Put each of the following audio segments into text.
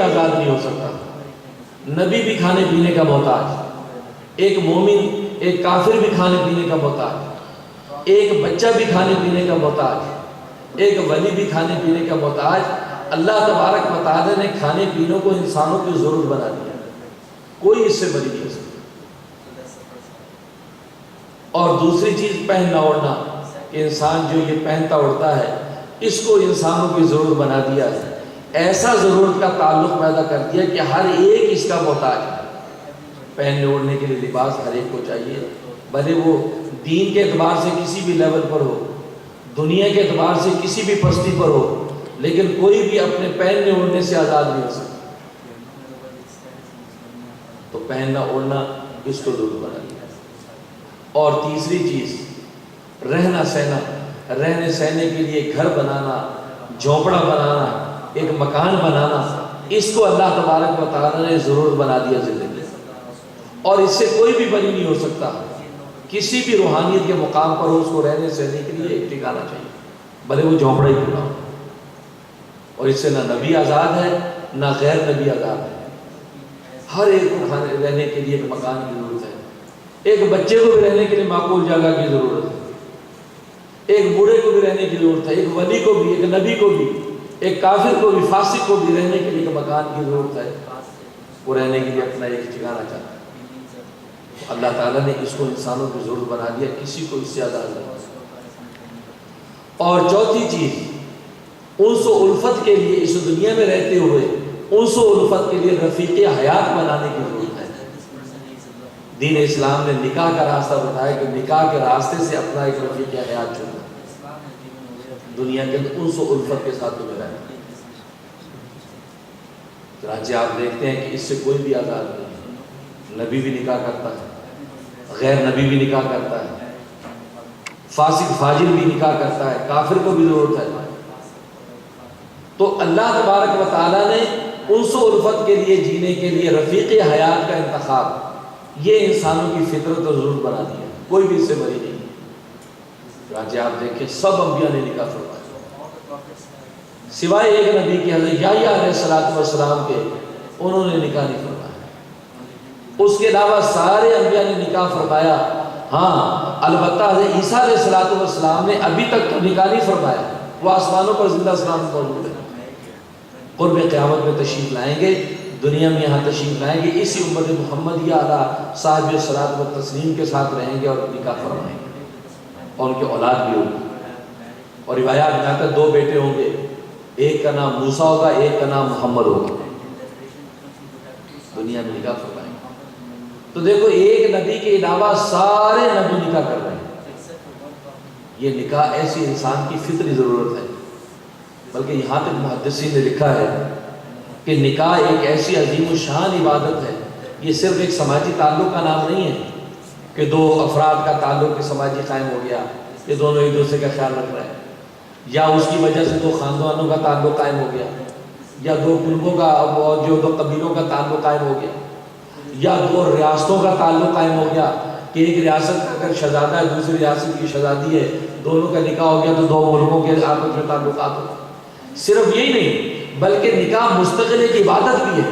بھی آزاد نہیں ہو سکتا۔ نبی بھی کھانے پینے کا محتاج۔ ایک مومن، ایک کافر بھی کھانے پینے کا محتاج۔ ایک بچہ بھی کھانے پینے کا محتاج۔ ایک ولی بھی کھانے پینے کا محتاج۔ اللہ تبارک مطالعہ نے کھانے پینوں کو انسانوں کی ضرورت بنا دیا۔ کوئی اس سے بری نہیں ہو سکتا۔ اور دوسری چیز، پہننا اوڑھنا۔ کہ انسان جو یہ پہنتا اڑتا ہے، اس کو انسانوں کی ضرورت بنا دیا ہے۔ ایسا ضرورت کا تعلق پیدا کر دیا کہ ہر ایک اس کا محتاج ہے۔ پہننے اوڑھنے کے لیے لباس ہر ایک کو چاہیے، بھلے وہ دین کے اعتبار سے کسی بھی لیول پر ہو، دنیا کے اعتبار سے کسی بھی پستی پر ہو، لیکن کوئی بھی اپنے پہننے اوڑھنے سے آزاد نہیں ہو سکتا۔ تو پہننا، اوڑھنا اس کو ضرور بنا دیا اور تیسری چیز، رہنا سہنا۔ رہنے سہنے کے لیے گھر بنانا، جھونپڑا بنانا ایک مکان بنانا، اس کو اللہ تبارک و تعالیٰ نے ضرور بنا دیا زندگی اور اس سے کوئی بھی بنی نہیں ہو سکتا۔ کسی بھی روحانیت کے مقام پر ہو اس کو رہنے سہنے کے لیے ایک ٹھکانا چاہیے۔ بھلے وہ جھونپڑا ہی کیوں نہ ہو۔ اور اس سے نہ نبی آزاد ہے، نہ غیر نبی آزاد ہے۔ ہر ایک کو کھانے رہنے کے لیے ایک مکان کی ضرورت ہے۔ ایک بچے کو بھی رہنے کے لیے معقول جگہ کی ضرورت ہے۔ ایک بوڑھے کو بھی رہنے کی ضرورت ہے۔ ایک ولی کو بھی، ایک نبی کو بھی۔ ایک کافر کو بھی، فاسق کو بھی رہنے کے لیے ایک مکان کی ضرورت ہے۔ وہ رہنے کے لیے اپنا ایک ٹھکانا چاہتا ہے۔ اللہ تعالیٰ نے اس کو انسانوں کی ضرورت بنا دیا کسی کو اس سے آزاد نہیں۔ اور چوتھی چیز، انس و الفت کے لیے اس دنیا میں رہتے ہوئے، انس و الفت کے لیے رفیق حیات بنانے کی ضرورت ہے۔ دین اسلام نے نکاح کا راستہ بتایا کہ نکاح کے راستے سے اپنا ایک رفیق حیات چنا دنیا کے اندر انس و الفت کے ساتھ چنانچہ جی آپ دیکھتے ہیں کہ اس سے کوئی بھی آزاد نہیں نبی بھی نکاح کرتا ہے، غیر نبی بھی نکاح کرتا ہے، فاسق فاجر بھی نکاح کرتا ہے، کافر کو بھی ضرورت ہے۔ تو اللہ تبارک و تعالیٰ نے انس و الفت کے لیے، جینے کے لیے رفیق حیات کا انتخاب، یہ انسانوں کی فطرت اور ضرورت بنا دیا کوئی بھی اس سے بری نہیں۔ چنانچہ جی آپ دیکھیں، سب انبیاء نے نکاح فرمایا۔ سوائے ایک نبی کی حضرت یحییٰ علیہ السلام والسلام کے، انہوں نے نکاح نہیں فرمایا۔ اس کے علاوہ سارے انبیاء نے نکاح فرمایا۔ ہاں البتہ حضرت عیسیٰ علیہ السلام والسلام نے ابھی تک تو نکاح نہیں فرمایا۔ وہ آسمانوں پر زندہ سلام موجود ہے قرب قیامت میں تشریف لائیں گے، دنیا میں یہاں تشریف لائیں گے، اسی امت محمدیہ علیہ صاحب صلاحت و تسلیم کے ساتھ رہیں گے اور نکاح فرمائیں گے۔ اور ان کے اولاد بھی ہوگی۔ اور روایات میں آتا دو بیٹے ہوں گے۔ ایک کا نام موسیٰ ہوگا ایک کا نام محمد ہوگا دنیا میں نکاح فرمائیں تو دیکھو ایک نبی کے علاوہ سارے نبی نکاح کر رہے ہیں یہ نکاح ایسی انسان کی فطری ضرورت ہے بلکہ یہاں تک محدثین نے لکھا ہے کہ نکاح ایک ایسی عظیم و شان عبادت ہے یہ صرف ایک سماجی تعلق کا نام نہیں ہے کہ دو افراد کا تعلق سماجی قائم ہو گیا یہ دونوں ایک دوسرے کا خیال رکھ رہے ہیں یا اس کی وجہ سے دو خاندانوں کا تعلق قائم ہو گیا، یا دو قلبوں کا جو دو قبیلوں کا تعلق قائم ہو گیا، یا دو ریاستوں کا تعلق قائم ہو گیا کہ ایک ریاست کا اگر شہزادہ ہے، دوسری ریاست کی شہزادی ہے، دونوں کا نکاح ہو گیا تو دو ملکوں کے آپس میں تعلقات ہو صرف یہی نہیں، بلکہ نکاح مستقل ایک عبادت بھی ہے۔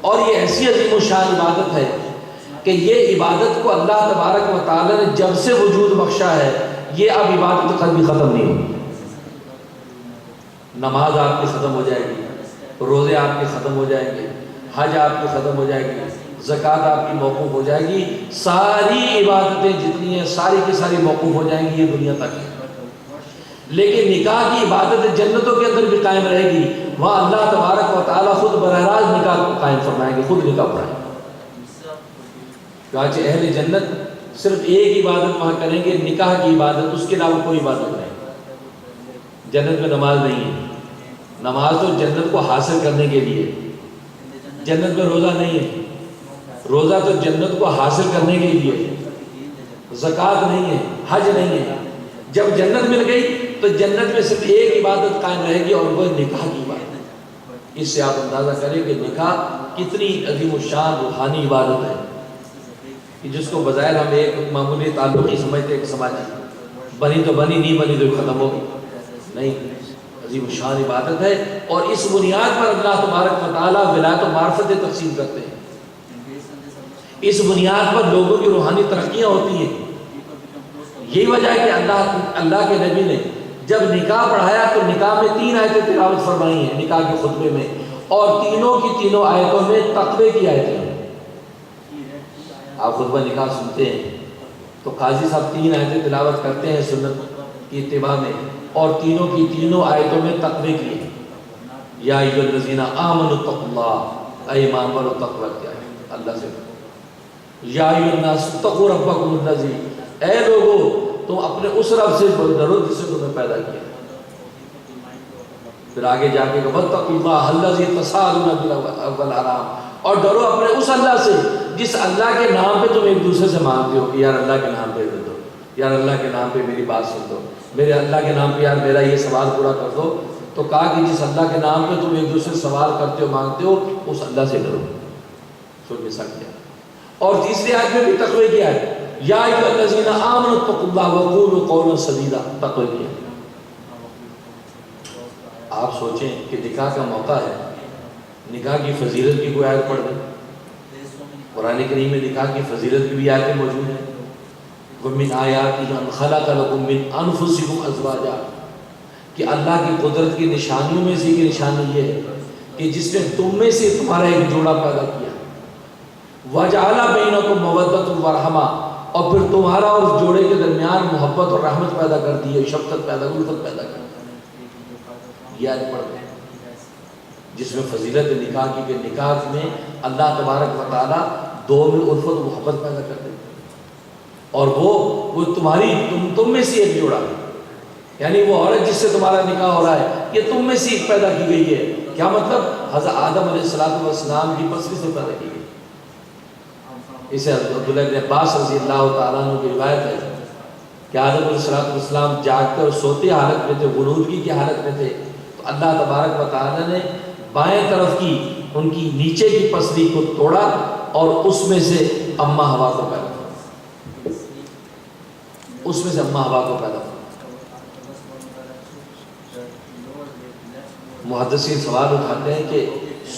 اور یہ ایسی عظیم و شان عبادت ہے کہ یہ عبادت کو اللہ تبارک و تعالی نے جب سے وجود بخشا ہے، یہ اب عبادت کبھی ختم نہیں ہوگی۔ نماز آپ کی ختم ہو جائے گی، روزے آپ کے ختم ہو جائیں گے، حج آپ کی ختم ہو جائے گی، زکوٰۃ آپ کی موقوف ہو جائے گی، ساری عبادتیں جتنی ہیں، ساری کی ساری موقوف ہو جائیں گی یہ دنیا تک۔ ہے لیکن نکاح کی عبادت جنتوں کے اندر بھی قائم رہے گی، وہاں اللہ تبارک و تعالیٰ خود براہ راست نکاح قائم فرمائیں گے، خود نکاح پڑھائیں گے۔ اہل جنت صرف ایک عبادت وہاں کریں گے، نکاح کی عبادت، اس کے علاوہ کوئی عبادت نہیں۔ جنت میں نماز نہیں ہے۔ نماز تو جنت کو حاصل کرنے کے لیے۔ جنت میں روزہ نہیں ہے۔ روزہ تو جنت کو حاصل کرنے کے لیے۔ زکوٰۃ نہیں ہے، حج نہیں ہے۔ جب جنت مل گئی تو جنت میں صرف ایک عبادت قائم رہے گی اور وہ نکاح کی عبادت اس سے آپ اندازہ کریں کہ نکاح کتنی عظیم و شان روحانی عبادت ہے۔ کہ جس کو بظاہر ہم ایک معمولی تعلق ہی سمجھتے ہیں کہ سماجی۔ بنی تو بنی، نہیں بنی تو ختم ہوگی نہیں عظیم شان عبادت ہے اور اس بنیاد پر اللہ تبارک و تعالیٰ ولایت و معرفتیں تقسیم کرتے ہیں۔ اس بنیاد پر لوگوں کی روحانی ترقیاں ہوتی ہیں۔ یہی وجہ ہے کہ اللہ اللہ کے نبی نے جب نکاح پڑھایا تو نکاح میں تین آیتیں تلاوت فرمائی ہیں، نکاح کے خطبے میں۔ اور تینوں کی تینوں آیتوں میں تقوی کی آیتیں ہیں۔ آپ خطبہ نکاح سنتے ہیں۔ تو قاضی صاحب تین آیتیں تلاوت کرتے ہیں سنت کی اتباع میں۔ اور تینوں کی تینوں آیتوں میں تقوی کی ہے۔ یا ایو الذین آمنوا اتقوا اللہ، اے ایمان والو، تقوی کیا ہے؟ اللہ سے۔ یا ایو الناس، اتقوا ربکم الذی۔ اے لوگو، تم اپنے اس رب سے ڈرو، جس سے تمہیں پیدا کیا پھر آگے جا کے کہ واتقوا اللہ الذی تسالون بالارحام اور ڈرو اپنے اس اللہ سے، جس اللہ کے نام پہ تم ایک دوسرے سے مانگتے ہو کہ یار اللہ کے نام پہ دے دو۔ یار اللہ کے نام پہ میری بات سن دو۔ میرے اللہ کے نام پہ یار میرا یہ سوال پورا کر دو۔ تو کہا کہ جس اللہ کے نام پہ تم ایک دوسرے سوال کرتے ہو، مانگتے ہو، اس اللہ سے ڈرو۔ سن سکتے اور تیسری آیت میں بھی تقوی کیا ہے یا ایھا الذین آمنوا اتقوا اللہ وقولوا قولا سدیدا۔ تقوی کیا ہے آپ سوچیں کہ نکاح کا موقع ہے۔ نکاح کی فضیلت کی کوئی آیت پڑھ دیں قرآن کریم میں نکاح کی فضیلت کی بھی آیتیں موجود ہیں۔ ومن آیات ان خلق لکم من انفسکم ازواجا، کہ اللہ کی قدرت کی نشانیوں میں سے ایک نشانی یہ ہے کہ جس نے تم میں سے تمہارا ایک جوڑا پیدا کیا۔ وجعل بینکم مودۃ ورحمہ اور پھر تمہارا اور اس جوڑے کے درمیان محبت اور رحمت پیدا کر دی ہے، شفقت پیدا، الفت پیدا کر دی یہ آیت پڑھ دیں جس میں فضیلت نکاح کی کہ نکاح میں اللہ تبارک و تعالیٰ دو میں الفت و محبت پیدا کر دے۔ اور وہ وہ تمہاری، تم تم میں سے ایک جوڑا یعنی وہ عورت جس سے تمہارا نکاح ہو رہا ہے، یہ تم میں سے ایک پیدا کی گئی ہے۔ کیا مطلب؟ حضرت آدم علیہ السلام والسلام کی پسلی سے پیدا کی گئی۔ اسے عبداللہ ابن عباس رضی اللہ تعالیٰ عنہ کی روایت ہے۔ کہ آدم علیہ السلام والسلام جاگتے اور سوتے حالت میں تھے غنودگی کی حالت میں تھے۔ تو اللہ تبارک و تعالیٰ نے بائیں طرف کی، ان کی نیچے کی پسلی کو توڑا اور اس میں سے اما ہوا کو پیدا کیا۔ اس میں سے اما ہوا کو پیدا کیا۔ محدثین سوال اٹھاتے ہیں کہ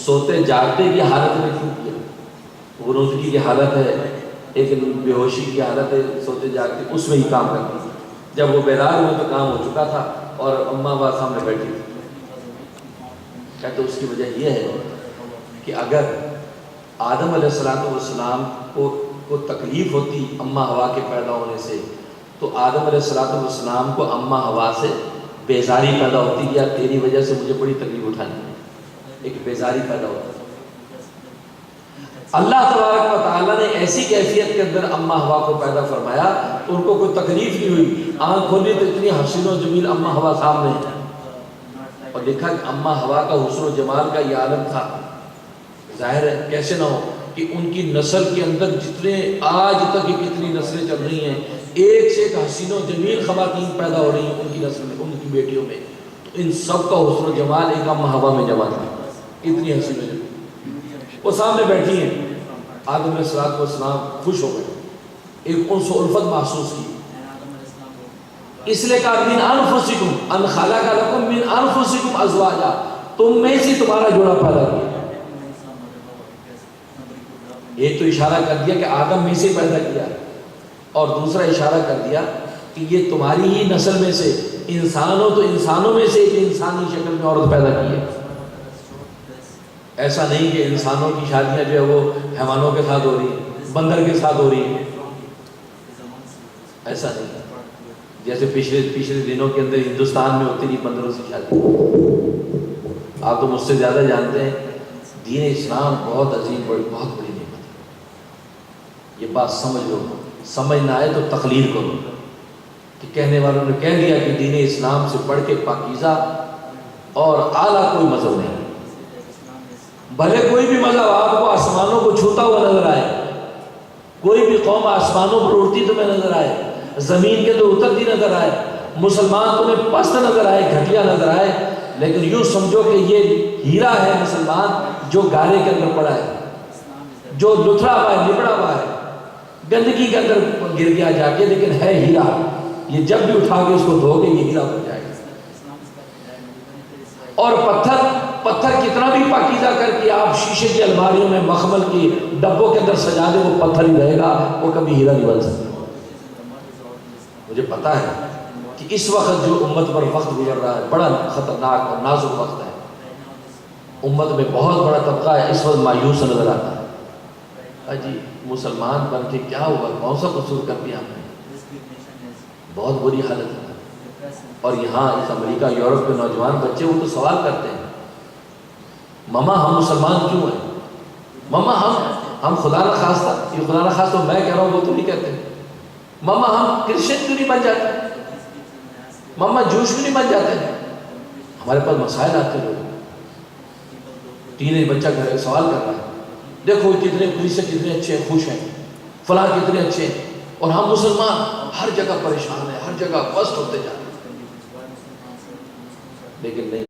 سوتے جاگتے کی حالت میں کیوں کیا؟ غنودگی کی حالت ہے، ایک بے ہوشی کی حالت ہے، سوتے جاگتے اس میں ہی کام کرتی تھی جب وہ بیدار ہوئے تو کام ہو چکا تھا اور اما ہوا سامنے بیٹھی۔ تھی کہتے اس کی وجہ یہ ہے کہ اگر آدم علیہ السلام والسلام کو کو تکلیف ہوتی اما ہوا کے پیدا ہونے سے تو آدم علیہ السلام والسلام کو اما ہوا سے بیزاری پیدا ہوتی یا تیری وجہ سے مجھے بڑی تکلیف اٹھانی ہے؟ ایک بیزاری پیدا ہوتی اللہ تبارک و تعالیٰ نے ایسی کیفیت کے اندر اما ہوا کو پیدا فرمایا تو ان کو کوئی تکلیف نہیں ہوئی۔ آنکھ کھولی تو اتنی حسین و جمیل اما ہوا سامنے ہے۔ اور دیکھا کہ اما ہوا کا حسن و جمال کا یہ عالم تھا۔ ظاہر ہے، کیسے نہ ہو کہ ان کی نسل کے اندر جتنے آج تک کتنی نسلیں چل رہی ہیں ایک سے ایک حسین و جمیل خواتین پیدا ہو رہی ہیں ان کی نسل میں، ان کی بیٹیوں میں۔ تو ان سب کا حسن و جمال ایک اما ہوا میں جمع تھا۔ اتنی حسین و جمیل۔ وہ سامنے بیٹھی ہیں۔ آدم علیہ السلام والسلام خوش ہو گئے۔ ایک انس و الفت محسوس کی۔ اس لیے کہا، من انفسکم، ان خلق لکم من انفسکم ازواجا۔ تم میں سے تمہارا جوڑا پیدا کیا۔ ایک تو اشارہ کر دیا کہ آدم میں سے پیدا کیا۔ ہے اور دوسرا اشارہ کر دیا کہ یہ تمہاری ہی نسل میں سے انسانوں تو انسانوں میں سے ایک انسانی شکل میں عورت پیدا کی ہے۔ ایسا نہیں کہ انسانوں کی شادیاں جو ہے وہ حیوانوں کے ساتھ ہو رہی ہیں، بندر کے ساتھ ہو رہی ہیں۔ ایسا نہیں۔ جیسے پچھلے پچھلے دنوں کے اندر ہندوستان میں ہوتی تھی بندروں سے شادی۔ آپ تو مجھ سے زیادہ جانتے ہیں، دین اسلام بہت عظیم، بڑی، بہت بڑی نعمت ہے۔ یہ بات سمجھ لو۔ سمجھ نہ آئے تو تقلید کرو۔ کہ کہنے والوں نے کہہ دیا کہ دین اسلام سے پڑھ کے پاکیزہ اور اعلیٰ کوئی مذہب نہیں۔ بھلے کوئی بھی مذہب آپ کو آسمانوں کو چھوتا ہوا نظر آئے، کوئی بھی قوم آسمانوں پر اڑتی تمہیں نظر آئے، زمین کے تو اترتی نظر آئے، مسلمان تمہیں پست نظر آئے، گھٹیا نظر آئے، لیکن یوں سمجھو کہ یہ ہیرا ہے مسلمان جو گارے کے اندر پڑا ہے، جو لتھڑا ہوا ہے لبڑا ہوا ہے۔ گندگی کے اندر گر گیا جا کے، لیکن ہے ہیرا۔ یہ جب بھی اٹھا کے اس کو دھو کے یہ ہیرا بن جائے گا۔ اور پتھر پتھر کتنا بھی پاکیزہ کر کے آپ شیشے کی الماریوں میں مخمل کی ڈبوں کے اندر سجا دیں، وہ پتھر ہی رہے گا، وہ کبھی ہیرا نہیں بن سکتا۔ مجھے پتا ہے کہ اس وقت جو امت پر وقت گزر رہا ہے، بڑا خطرناک اور نازک وقت ہے۔ امت میں بہت بڑا طبقہ ہے، اس وقت مایوس نظر آتا ہے۔ جی مسلمان بن کے کیا ہوا؟ کون سا قصور کر دیا ہم نے۔ بہت بری حالت ہے۔ اور یہاں اس امریکہ، یورپ کے نوجوان بچے، وہ تو سوال کرتے ہیں۔ مما، ہم مسلمان کیوں ہیں؟ مما، ہم ہم خدا نہ خواستہ یہ خدا نہ میں کہہ رہا ہوں، وہ تو نہیں کہتے۔ مما، ہم کرسچن کیوں نہیں بن جاتے؟ مما، جوش کیوں نہیں بن جاتے؟ ہمارے پاس مسائل آتے لوگ تین بچہ گھر سوال کر رہا ہے۔ دیکھو کتنے پولیس کتنے اچھے ہیں، خوش ہیں۔ فلاں کتنے اچھے ہیں۔ اور ہم مسلمان ہر جگہ پریشان ہیں، ہر جگہ فسٹ ہوتے جا رہے ہیں۔ لیکن نہیں۔